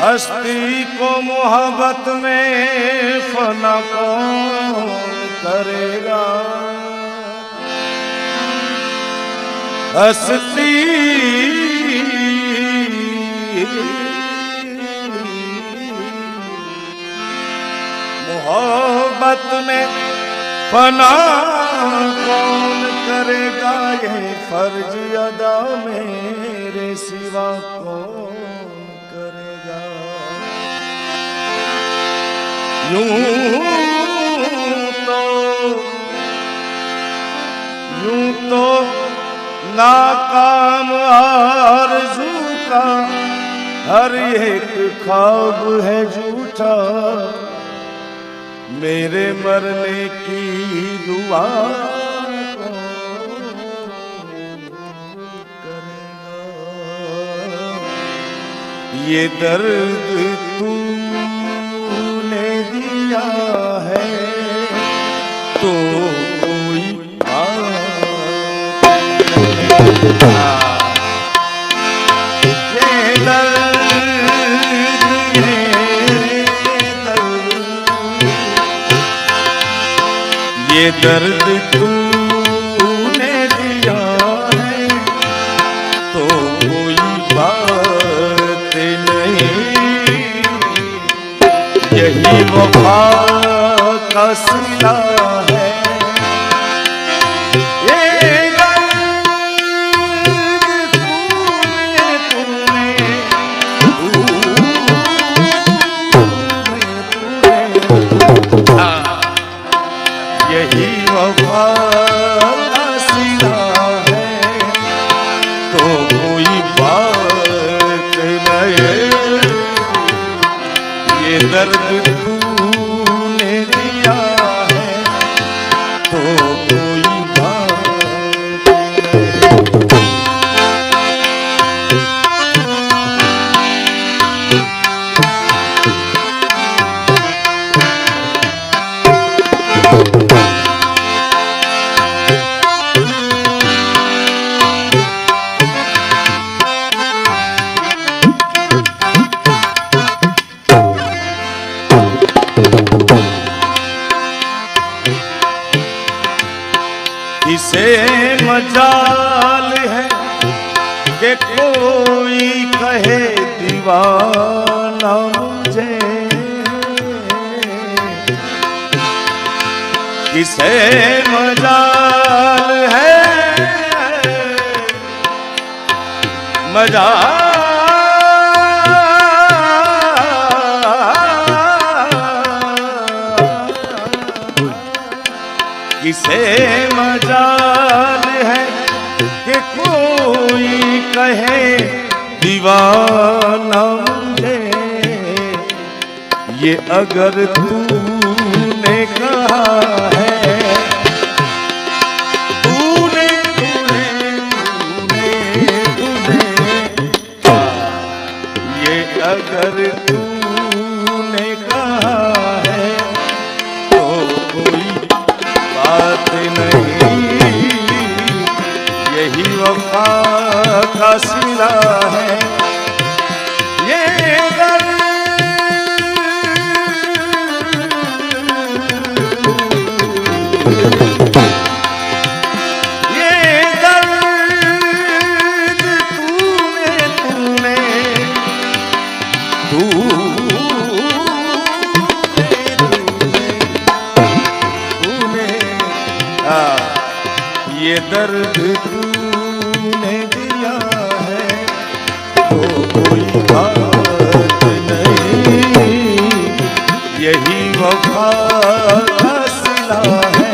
हस्ती को मोहब्बत में फना कौन करेगा हस्ती मोहब्बत में फना कौन करेगा ये फर्ज अदा मेरे सिवा कौन तो यूँ तो नाकाम आरज़ू का, हर एक ख्वाब है झूठा। मेरे मरने की दुआ ये दर्द दिया तो कोई ये दर्द ये दर्द तूने दिया है तो कोई बात नहीं। यही वफा का सिला है। ये दर्द तूने तूने तूने यही वफा का सिला है तो कोई बात नहीं ये दर्द कोई कहे दीवाना मुझे। इसे मजाल है? मजाल। किसे दीवाना मुझे ये अगर तूने कहा है तूने तूने तूने, ये अगर तूने कहा है तो कोई बात नहीं। यही वफा का सिला है। ये दर्द तूने दिया है। तो कोई बात नहीं। यही वफा का सिला है।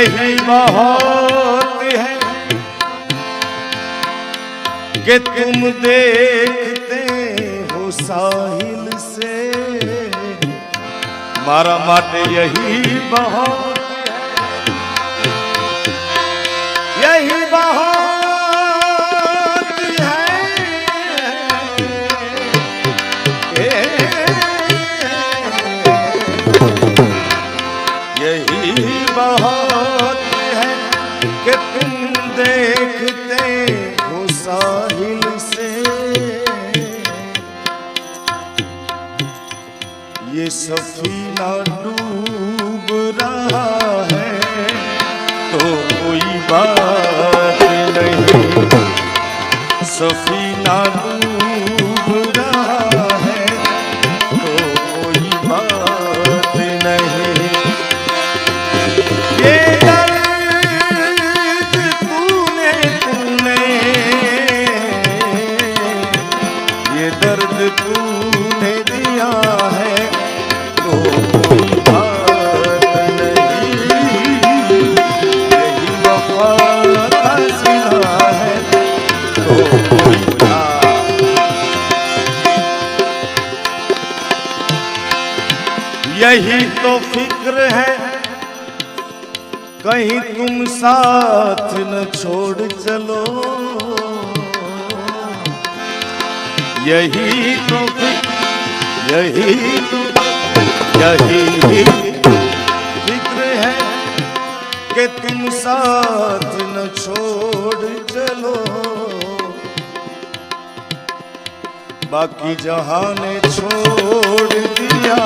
यही बहुत है कि तुम देखते हो साहिल से। मारा माटे यही बहुत साहिल से। ये सफीना डूब रहा है तो कोई बात नहीं। सफीना डूब यही तो फ़िक्र है। कहीं तुम साथ न छोड़ चलो। यही तो फ़िक्र, यही तो यही कि तुम साथ न छोड़ चलो बाकी जहाँ ने छोड़ दिया